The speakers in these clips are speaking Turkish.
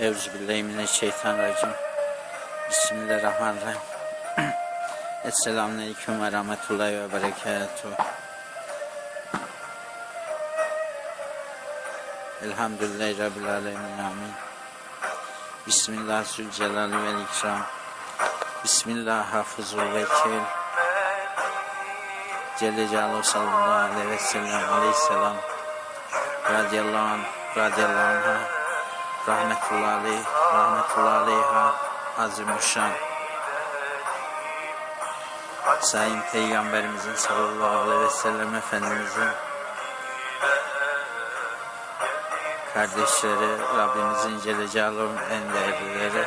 Euzubillahimineşşeytanirracim. Bismillahirrahmanirrahim. Esselamu Aleyküm ve Rahmetullahi ve Berekatuhu. Elhamdülillahi Rabbil Alemin. Amin. Bismillah Zülcelal ve İkram. Bismillah Hafızul Vekil. Celle Celaluhu sallallahu aleyhi ve sellem aleyhisselam. Radiyallahu anh, radiyallahu anh'a. Rahmetullahi aleyh, rahmetullahi aleyha. Azimuşşan. Sayın Peygamberimizin sallallahu aleyhi ve sellem Efendimizin kardeşleri, Rabbimizin Celle Celaluhu'nun en değerlileri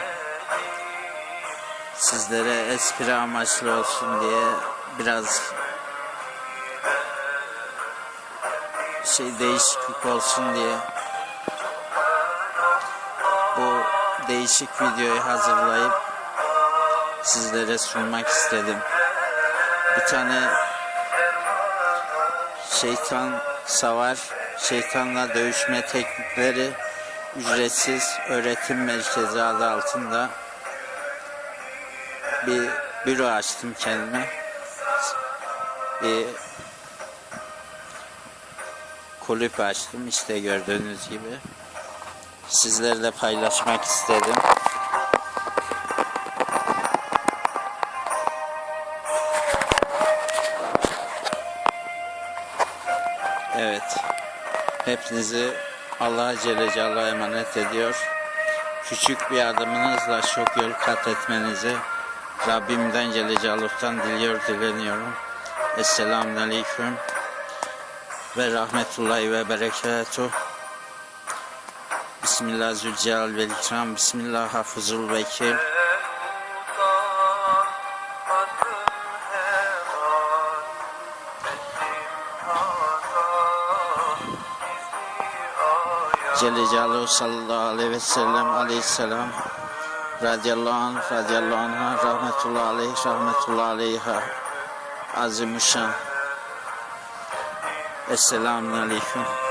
sizlere espri amaçlı olsun diye biraz şey değişiklik olsun diye bu değişik videoyu hazırlayıp sizlere sunmak istedim. Bir tane şeytan savar, şeytanla dövüşme teknikleri ücretsiz öğretim merkezi adı altında bir büro açtım kendime. Bir kulüp açtım işte gördüğünüz gibi. Sizlerle paylaşmak istedim. Evet. Hepinizi Allah Celle Celaluhu'ya emanet ediyor. Küçük bir adımınızla çok yol kat etmenizi Rabbimden Celle Celaluhu'dan diliyor, dileniyorum. Esselamun Aleyküm ve Rahmetullahi ve Berekatuhu. Bismillah Zülcelal ve İkram. Bismillah Hafızul Vekil. Celle Celaluhu sallallahu aleyhi ve sellem aleyhisselam. Radiyallahu anh radiyallahu anh'a rahmetullahi aleyh rahmetullahi aleyha. Azimuşşan. Esselamun aleyküm